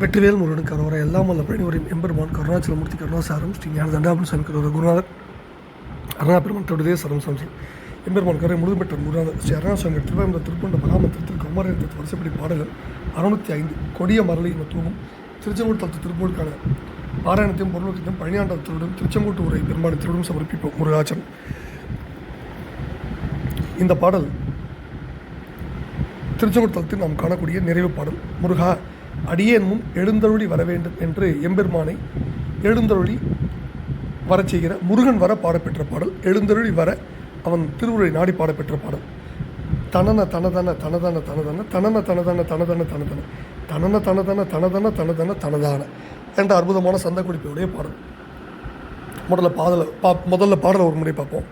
வெற்றிவேல் முருகனுக்கு அரோரா எல்லாம் வல்ல பழனிவரின் எம்பெருமான் கருணாச்சலமூர்த்தி கருணாசாரம் ஸ்ரீ ஞான தண்டாபுரம் சாமி கரோரா குருநாதர் அருணாபெருமான் தொடுதே சரம் சம்சம் எம்பெருமான் கரை முழுதும் பெற்ற முருகாதர் ஸ்ரீ அருணாசுவாமி திருவாயந்த திருப்பண்ட மகாமந்திரத்திற்கு குமாரத்திற்கு வருஷப்படி பாடல்கள் அறுநூத்தி ஐந்து கொடிய மரளி என தூவும் திருச்செங்கோடு தத்து திருப்பூருக்கான பாராயணத்தையும் பொருளுக்கத்தையும் பழனியாண்டத்தினுடன் திருச்செங்கோட்டு உரை பெருமாள் திருவிடம் சமர்ப்பிப்போம். முருகாச்சன் இந்த பாடல் திருச்செங்கோட்டத்தில் நாம் காணக்கூடிய நிறைவு பாடல். முருகா அடியேன் முன் எழுந்தருளி வர வேண்டும் என்று எம்பெருமானை எழுந்தருளி வரச் செய்கிற முருகன் வர பாடப்பெற்ற பாடல் எழுந்தருளி வர அவன் திருவுரை நாடி பாடப்பெற்ற பாடல். தனன தனதன தனதன தனதன தனன தனதன தனதன தனதன தனன தனதன தனதன தனதன தனதான என்ற அற்புதமான சந்த குறிப்பையுடைய பாடல். முதல்ல பாடல பா முதல்ல பாடலை ஒரு முறை பார்ப்போம்.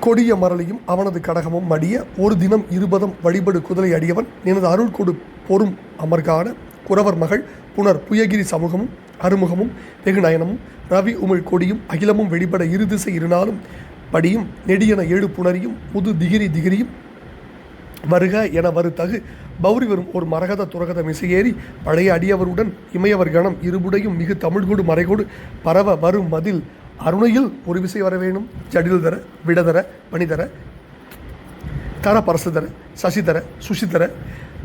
கொடிய மரளியும் அவனது கடகமும் மடிய ஒரு தினம் இருபதம் வழிபடு குதிரை அடியவன் எனது அருள் கொடு பொறும் அமர்கான குறவர் மகள் புனர் புயகிரி சமூகமும் அருமுகமும் வெகுநயனமும் ரவி உமிழ் கொடியும் அகிலமும் வெளிப்பட இரு திசை இருநாளும் படியும் நெடியன ஏழு புணரியும் புது திகிரி திகிரியும் வருக என வருத்தகு. பௌரி வரும் ஒரு மரகத துரகத மிசையேறி பழைய அடியவருடன் இமையவர் கணம் இருபுடையும் மிகு தமிழ்கொடு மறைகொடு பரவ வரும் மதில் அருணையில் ஒரு விசை வர வேணும் ஜடில் தர விடதர பணிதர தர பரசுதர சசிதர சுசிதர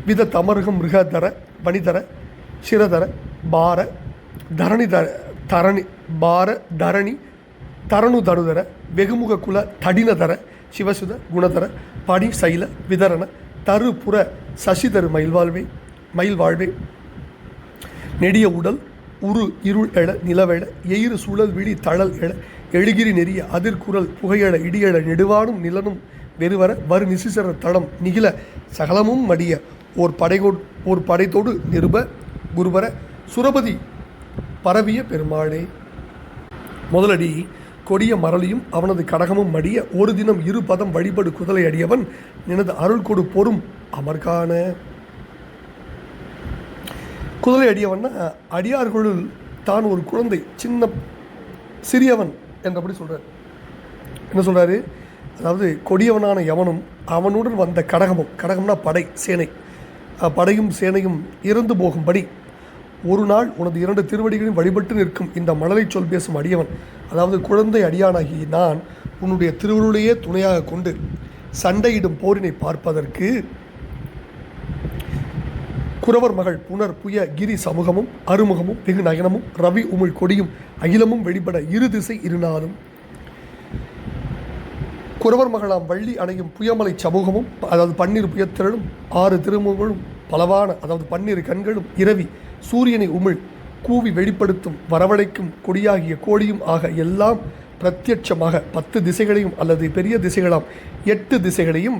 வித தமருகம் மிருகதர பனிதர சிரதர பார தரணி தர தரணி பார தரணி தரணு தருதர வெகுமுக குல தடினதர சிவசுத குணதர படி சைல விதரண தரு புற சசிதரு மயில்வாழ்வே மயில்வாழ்வே. நெடிய உடல் உரு இருள் எழ நிலவெழ எயிறு சூழல் விழி தழல் எழ எழுகிரி நெறிய அதிர்குரல் புகையழ இடியழ நெடுவானும் நிலனும் வெறுவர வரு நிசிசர தளம் நிகில சகலமும் மடிய ஓர் படைகோ ஓர் படைத்தோடு நிருப குருவர சுரபதி பரவிய பெருமாளே. முதலடி கொடிய மரளியும் அவனது கடகமும் மடிய ஒரு தினம் இரு பதம் வழிபடு குதலை அடியவன் எனது அருள் கொடு பொறும் அமர்கான குதலை அடியவன்னா அடியார்களுள் தான் ஒரு குழந்தை சின்ன சிறியவன் என்றபடி சொல்கிறார் என்ன சொல்கிறாரு அதாவது கொடியவனான யவனும் அவனுடன் வந்த கடகமும் கடகம்னா படை சேனை. படையும் சேனையும் இறந்து போகும்படி ஒரு நாள் உனது இரண்டு திருவடிகளையும் வழிபட்டு நிற்கும் இந்த மலரை சொல் பேசும் அடியவன் அதாவது குழந்தை அடியானாகி நான் உன்னுடைய திருவருளையே துணையாக கொண்டு சண்டையிடும் போரினை பார்ப்பதற்கு குறவர் மகள் புனர் புய கிரி சமூகமும் அருமுகமும் வெகு நயனமும் ரவி உமிழ் கொடியும் அகிலமும் வெளிப்பட இரு திசை இருநாளும் குறவர் மகளாம் வள்ளி அணையும் புயமலை சமூகமும் அதாவது பன்னிரு புயத்திரளும் ஆறு திருமுகங்களும் பலவான அதாவது பன்னிரு கண்களும் இரவி சூரியனை உமிழ் கூவி வெளிப்படுத்தும் வரவழைக்கும் கொடியாகிய கோடியும் ஆக எல்லாம் பிரத்யட்சமாக பத்து திசைகளையும் அல்லது பெரிய திசைகளாம் எட்டு திசைகளையும்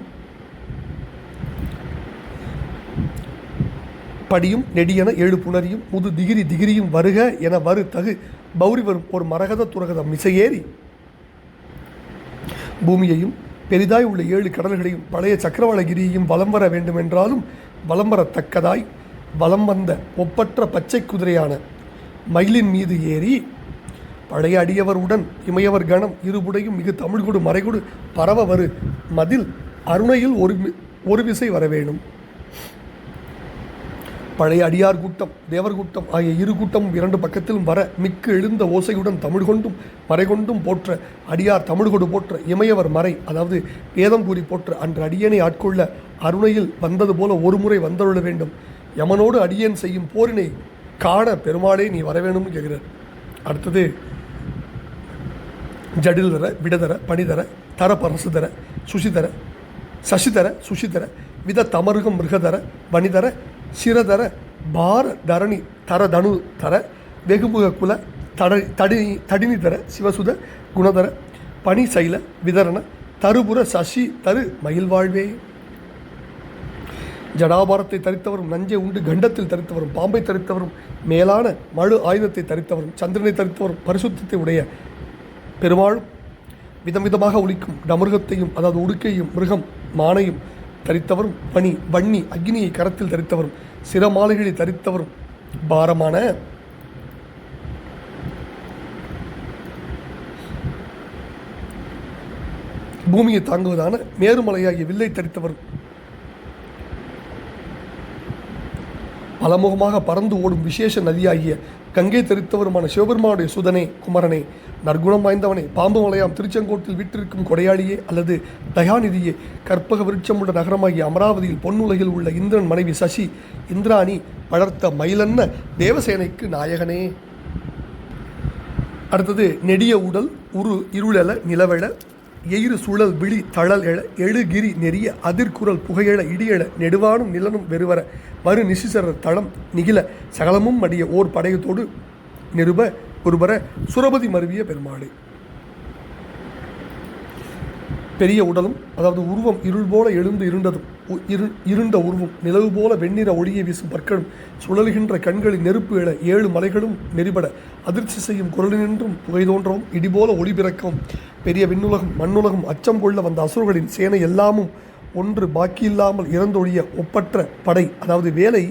படியும் நெடியன ஏழு புணரியும் முது திகிரி திகிரியும் வருக என வரு தகு பௌரி வரும் ஒரு மரகத துரகதம் மிசையேறி பூமியையும் பெரிதாய் உள்ள ஏழு கடல்களையும் பழைய சக்கரவாளகிரியையும் வலம் வர வேண்டுமென்றாலும் வலம் வரத்தக்கதாய் வலம் வந்த ஒப்பற்ற பச்சை குதிரையான மயிலின் மீது ஏறி பழைய அடியவருடன் இமையவர் கணம் இருபுடையும் மிகு தமிழ்கொடு மறைகொடு பரவ வரு மதில் அருணையில் ஒரு ஒரு விசை வரவேணும் வேணும். பழைய அடியார் கூட்டம் தேவர் கூட்டம் ஆகிய இரு கூட்டமும் இரண்டு பக்கத்திலும் வர மிக்கு எழுந்த ஓசையுடன் தமிழ் கொண்டும் மறை கொண்டும் போற்ற அடியார் தமிழ் கொடு போற்ற இமையவர் மறை அதாவது வேதம் கூறி போற்ற அன்று அடியனை ஆட்கொள்ள அருணையில் வந்தது போல ஒரு முறை வந்தருள வேண்டும். யமனோடு அடியேன் செய்யும் போரினை காண பெருமாளே நீ வர வேணும்னு கேட்கிறார் அடுத்தது ஜடில் தர விடதர பணிதர தர பரசுதர சுசிதர சசிதர சுஷிதர வித தமருகம் மிருகதர வனிதர சிரதர பார தரணி தர தனு தர வெகுமுக குல தட தடினி தடினி தர சிவசுத குணதர பனி சைல விதரண தருபுர சசி தரு மயில் வாழ்வே. ஜடாபாரத்தை தரித்தவரும் நஞ்சை உண்டு கண்டத்தில் தரித்தவரும் பாம்பை தரித்தவரும் மேலான மழு ஆயுதத்தை தரித்தவரும் சந்திரனை தரித்தவரும் பரிசுத்தத்தை உடைய பெருமாளும் விதம் விதமாக ஒழிக்கும் டமிருகத்தையும் அதாவது உடுக்கையும் மிருகம் மானையும் தரித்தவரும் பனி வன்னி அக்னியை கரத்தில் தரித்தவரும் சிரமாலைகளை தரித்தவரும். பாரமான பூமியை தாங்குவதான மேருமலையாகிய வில்லை தரித்தவரும். பலமுகமாக பறந்து ஓடும் விசேஷ நதியாகிய கங்கை தெரித்தவருமான சிவபெருமானுடைய சுதனே குமரனே நற்குணம் வாய்ந்தவனே பாம்பு மலையாம் திருச்செங்கோட்டில் வீட்டிற்கும் கொடையாளியே அல்லது தயாநிதியே கற்பக விருட்சமுள்ள நகரமாகிய அமராவதியில் பொன்னுலகில் உள்ள இந்திரன் மனைவி சசி இந்திராணி வளர்த்த மயிலன்ன தேவசேனைக்கு நாயகனே. அடுத்தது நெடிய உடல் உரு இருளல நிலவெழ எயிறு சுழல் விழி தழல் எழ எழுகிரி நெறிய அதிர்குரல் புகையெழ இடியெழ நெடுவானும் நிலனும் வெறுவர மறு நிசிசர தளம் நிகில சகலமும் அடிய ஓர் படையத்தோடு நிருப ஒருவர சுரபதி மருவிய பெருமாளே. பெரிய உடலும் அதாவது உருவம் இருள் போல எழுந்து இருண்டதும் உ- இரு இருண்ட உருவம் நிலவு போல வெண்ணிற ஒளியை வீசும் பற்களும் சுழலுகின்ற கண்களில் நெருப்பு எழ ஏழு மலைகளும் நெறிபட அதிர்ச்சி செய்யும் குரலினின்றும் புகை தோன்றவும் இடிபோல ஒளி பிறக்கவும். பெரிய விண்ணுலகம் மண்ணுலகம் அச்சம் கொள்ள வந்த அசுரர்களின் சேனை எல்லாமும் ஒன்று பாக்கியில்லாமல் இறந்தொழிய ஒப்பற்ற படை அதாவது வேலை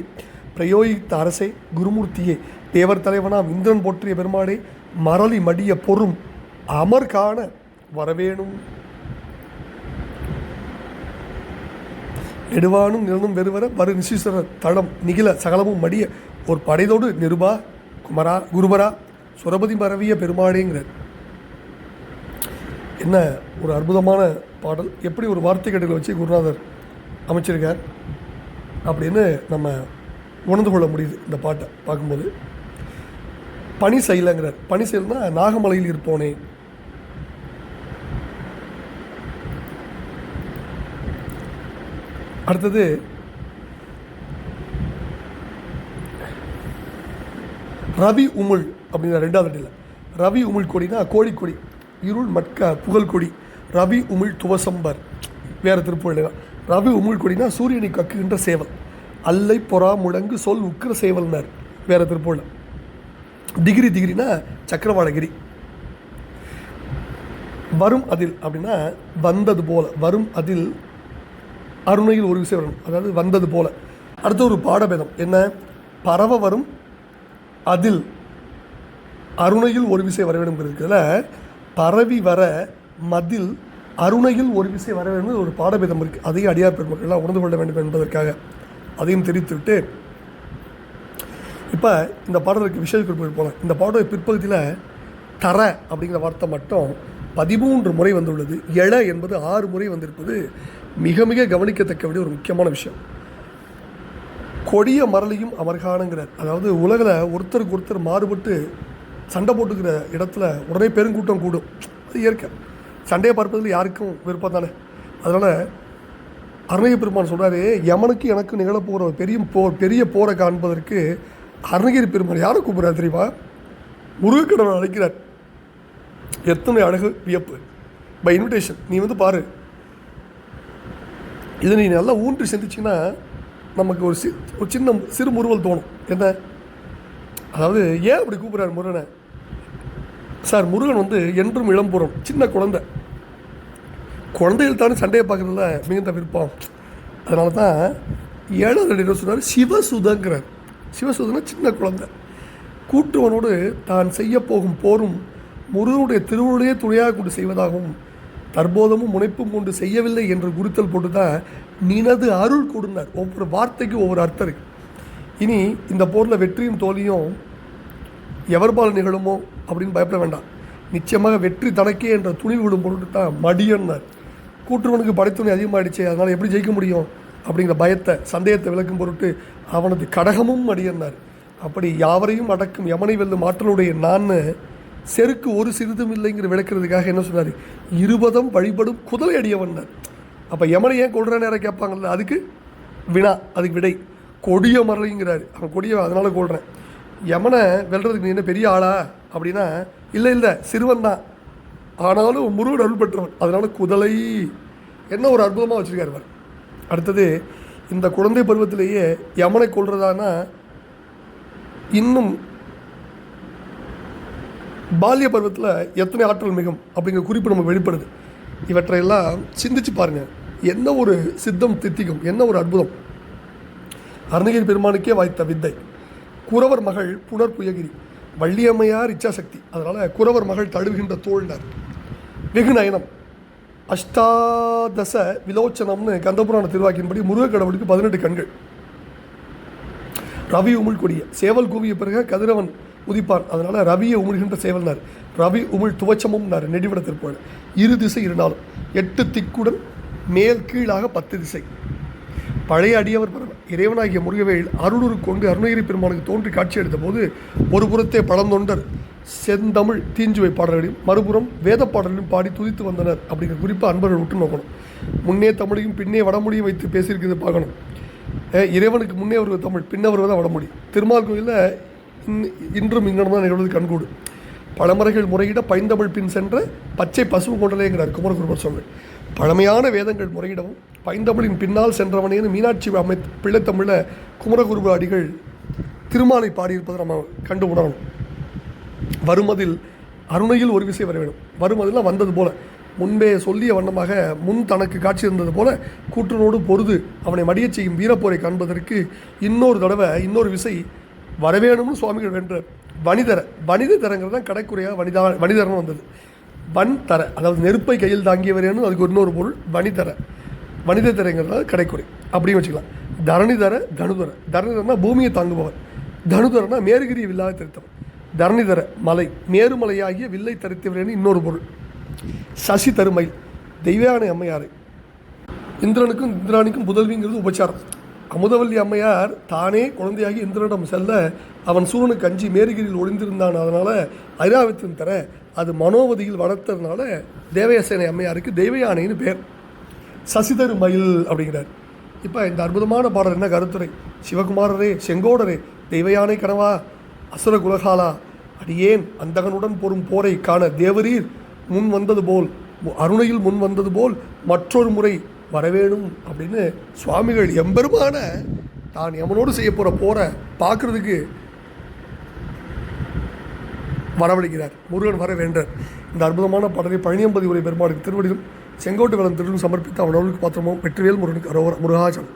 பிரயோகித்த அரசே குருமூர்த்தியே தேவர் தலைவனாம் இந்திரன் போற்றிய பெருமாளே மரளி மடிய பொறும் அமர் காண வரவேணும். நெடுவானும் நிலனும் வெறுவர வரு நிசீஸ்வரர் தளம் நிகில சகலமும் மடிய ஒரு படைதோடு நிருபா குமரா குருபரா சுரபதி மரவிய பெருமாளேங்கிறார். என்ன ஒரு அற்புதமான பாடல்? எப்படி ஒரு வார்த்தை வச்சு குருநாதர் அமைச்சிருக்கார்? அப்படின்னு நம்ம உணர்ந்து கொள்ள முடியுது இந்த பாட்டை பார்க்கும்போது. பனி செய்யலைங்கிறார் பனி செய்யலைன்னா நாகமலையில் இருப்போனே. அடுத்தது ரவி உமிழ் அப்படிங்கிற ரெண்டாவது அடியில். ரவி உமிழ் கொடினா கோழிக்கொடி இருள் மட்க புகழ் கொடி. ரவி உமிழ் துவசம்பர் வேறு திருப்பூர் ரவி உமிழ் கொடினா சூரியனை கக்குகின்ற சேவல். அல்லை பொறா முழங்கு சொல் உக்கிர சேவல்னார் வேறு திருப்பூரில். டிகிரி டிகிரினா சக்கரவாடகிரி. வரும் அதில் அப்படின்னா வந்தது போல வரும் அதில் அருணையில் ஒரு விஷயம் வரும் அதாவது வந்தது போல. அடுத்த ஒரு பாடபேதம். என்ன? பரவ வரும் அதில் அருணையில் ஒரு விசை வர வேண்டும்ங்கிறதுல பரவி வர மதில் அருணையில் ஒரு விசை வர வேண்டும் ஒரு பாடபேதம் இருக்குது அதையும் அடியார் பெருமக்கள்லாம் உணர்ந்து கொள்ள வேண்டும் என்பதற்காக. அதையும் தெரிவித்துவிட்டு இப்போ இந்த பாடலுக்கு விஷய குறிப்பிட்டு போகலாம் இந்த பாடல் பிற்பகுதியில் தர அப்படிங்கிற வார்த்தை மட்டும் பதிமூன்று முறை வந்துள்ளது. எழ என்பது ஆறு முறை வந்திருப்பது மிக மிக கவனிக்கத்தக்க வேண்டிய ஒரு முக்கியமான விஷயம். கொடிய மரளியும் அமர்காணுங்கிறார் அதாவது உலகில் ஒருத்தருக்கு ஒருத்தர் மாறுபட்டு சண்டை போட்டுக்கிற இடத்துல உடனே பெருங்கூட்டம் கூடும். அது இயற்கை. சண்டையை பார்ப்பதில் யாருக்கும் விருப்பம் தானே? அதனால் அருணகிரி பெருமான் சொல்கிறாரு யமனுக்கு எனக்கு நிகழப்போகிற பெரிய போர் பெரிய போரை காண்பதற்கு அருணகிரி பெருமான் யாரை கூப்பிட்றாரு தெரியுமா? முருகக்கடவுள் அழைக்கிறார். எத்தனை அழகு வியப்பு. பை இன்விடேஷன் நீ வந்து பாரு. இதை நீ நல்லா ஊன்றி சிந்திச்சிங்கன்னா நமக்கு ஒரு சி ஒரு சின்ன சிறு முறுவல் தோணும். என்ன? அதாவது ஏன் அப்படி கூப்பிட்றாரு முருகனை? சார் முருகன் வந்து என்றும் இளம்புறம் சின்ன குழந்தை. குழந்தைகள் தானே சண்டையை பார்க்குறதுல மிகுந்த விருப்பம். அதனால தான் ஏழாவது ரெண்டு சொன்னார் சிவசுதங்கிறார். சிவசுதனா சின்ன குழந்தை. கூட்டுவனோடு தான் செய்ய போகும் போரும் முருகனுடைய திருவுருளையே துணையாக கொண்டு செய்வதாகவும் தற்போதமும் முனைப்பும் கொண்டு செய்யவில்லை என்று குறித்தல் போட்டு தான் நினது அருள் கொடுனார் ஒவ்வொரு வார்த்தைக்கும் ஒவ்வொரு அர்த்தம் இனி இந்த போரில் வெற்றியும் தோல்வியும் எவர்பால் நிகழுமோ அப்படின்னு பயப்பட வேண்டாம். நிச்சயமாக வெற்றி தனக்கே என்ற துணிவு விடும் பொருட்டு தான் மடியன்னார். கூட்டுறவனுக்கு படைத்துணை அதிகமாகிடுச்சு அதனால் எப்படி ஜெயிக்க முடியும் அப்படிங்கிற பயத்தை சந்தேகத்தை விளக்கும் பொருட்டு அவனது கடகமும் மடியன்னார். அப்படி யாவரையும் அடக்கும் யமனை வெல்லும் ஆற்றலுடைய நான் செருக்கு ஒரு சிறிதும் இல்லைங்கிற விளக்குறதுக்காக என்ன சொன்னார்? இருபதம் வழிபடும் குதிரை அடியவன்னார் அப்போ யமனை ஏன் கொள்கிற நேரம் கேட்பாங்கல்ல? அதுக்கு வினா அதுக்கு விடை. கொடிய மரளிங்கிறாரு அவன் கொடிய அதனால் கொள்கிறேன் யமனை வெல்றதுக்கு நீ என்ன பெரிய ஆளா? அப்படின்னா இல்லை இல்லை சிறுவன் தான். ஆனாலும் முருகன் அருள் பெற்றவன். அதனால் குதலை. என்ன ஒரு அற்புதமாக வச்சுருக்காரு அவர் அடுத்தது இந்த குழந்தை பருவத்திலேயே யமனை கொள்றதானா இன்னும் பால்ய பருவத்தில் எத்தனை ஆற்றல் மிகும் அப்படிங்கிற குறிப்பு நம்ம வெளிப்படுது. இவற்றையெல்லாம் சிந்திச்சு பாருங்கள் என்ன ஒரு சித்தம் தித்திக்கும்? என்ன ஒரு அற்புதம்? அருணகிரி பெருமானுக்கே வாய்த்த வித்தை. குறவர் மகள் புனர் புயகிரி வள்ளியம்மையார் இச்சாசக்தி. அதனால் குறவர் மகள் தழுவுகின்ற தோழ்னர் வெகு நயனம். அஷ்டாதச விலோச்சனம்னு கந்தபுராண திருவாக்கின்படி முருக கடவுளுக்கு பதினெட்டு கண்கள். ரவி உமிழ் கொடிய சேவல் கூவிய பிறகு கதிரவன் உதிப்பான் அதனால் ரவியை உமிழ்கின்ற சேவல்னார். ரவி உமிழ் துவச்சமும்னார் நெடிவிட திருப்பாள் இரு திசை இருந்தாலும் எட்டு திக்குடன் மேல் கீழாக பத்து திசை. பழைய அடியவர் பரவ இறைவனாகிய முருகவேல் அருளூர் கொண்டு அருணகிரி பெருமானுக்கு தோன்றி காட்சி எடுத்த போது ஒரு புறத்தே பழந்தொண்டர் செந்தமிழ் தீஞ்சுவை பாடல்களையும் மறுபுறம் வேத பாடல்களையும் பாடி துதித்து வந்தனர் அப்படிங்கிற குறிப்பாக அன்பர்கள் விட்டு நோக்கணும். முன்னே தமிழையும் பின்னே வடமொழியும் வைத்து பேசியிருக்கிறது பார்க்கணும். இறைவனுக்கு முன்னே வருவது தமிழ் பின்ன வருவதா வடமொழி. திருமால் கோயிலில் இன்றும் இங்கனம் தான் நிகழ்வது கண்கூடு. பழமறைகள் முறையிட பைந்தமிழ் பின் சென்ற பச்சை பசுவு கொண்டலேங்கிறார் குமரகுருபர் சுவாமி. பழமையான வேதங்கள் முறையிடவும் பைந்தமிழின் பின்னால் சென்றவனேன்னு மீனாட்சி அமை பிள்ளைத்தமிழில் குமரகுருப அடிகள் திருமாலை பாடியிருப்பதை நம்ம கண்டு உணரணும். வருமதில் அருணையில் ஒரு விசை வர வேண்டும். வருமதில் வந்தது போல. முன்பே சொல்லிய வண்ணமாக முன் தனக்கு காட்சி இருந்தது போல கூற்றனோடு பொருது அவனை மடியச் செய்யும் வீரப்போரை காண்பதற்கு இன்னொரு தடவை இன்னொரு விசை வரவேணும்னு சுவாமிகள் வென்ற வனிதர வனித தரங்கிறது தான் கடைக்குறையாக வனிதா வனிதரன்னு வந்தது. வன் தர அதாவது நெருப்பை கையில் தாங்கியவரேன்னு அதுக்கு இன்னொரு பொருள் வனிதர வனித தரங்கிறது கடைக்குறை. அப்படின்னு வச்சுக்கலாம். தரணிதர தனுதர. தரணிதரனா பூமியை தாங்குபவர். தனுதரனா மேருகிரி வில்லாக திருத்தவர். தரணிதர மலை. மேருமலையாகிய வில்லை தரித்தவரேன்னு இன்னொரு பொருள். சசி தருமயில். தெய்வானை அம்மையாறு இந்திரனுக்கும் இந்திராணிக்கும் புதல்விங்கிறது உபச்சாரம். அமுதவல்லி அம்மையார் தானே குழந்தையாகி இந்திரனிடம் செல்ல அவன் சூரனுக்கு அஞ்சி மேருகிரியில் ஒளிந்திருந்தான். அதனால் ஐராவத்தின் தர அது மனோவதியில் வளர்த்ததுனால தேவயசேனை அம்மையாருக்கு தெய்வயானைன்னு பேர். சசிதர் மயில் அப்படிங்கிறார். இப்போ இந்த அற்புதமான பாடல் என்ன கருத்துரை? சிவகுமாரரே செங்கோடரே தெய்வயானை கனவா அசுர குலகாலா அடியேன் அந்தகனுடன் பொறும் போரை காண தேவரீர் முன் வந்தது போல் அருணையில் முன் வந்தது போல் மற்றொரு முறை வரவேணும் அப்படின்னு சுவாமிகள் எம்பெருமான தான் எமனோடு செய்ய போகிற போரை பார்க்குறதுக்கு வரவழைக்கிறார். முருகன் வர வேண்டார். இந்த அற்புதமான பாடலை பழனியம்பதி உரை பெருமாளுக்கு திருவடியும் செங்கோட்டு வளம் திருடும் சமர்ப்பித்து அவனவர்களுக்கு பாத்திரமும் வெற்றிவேல் முருகனுக்கு அரோகர முருகாச்சலம்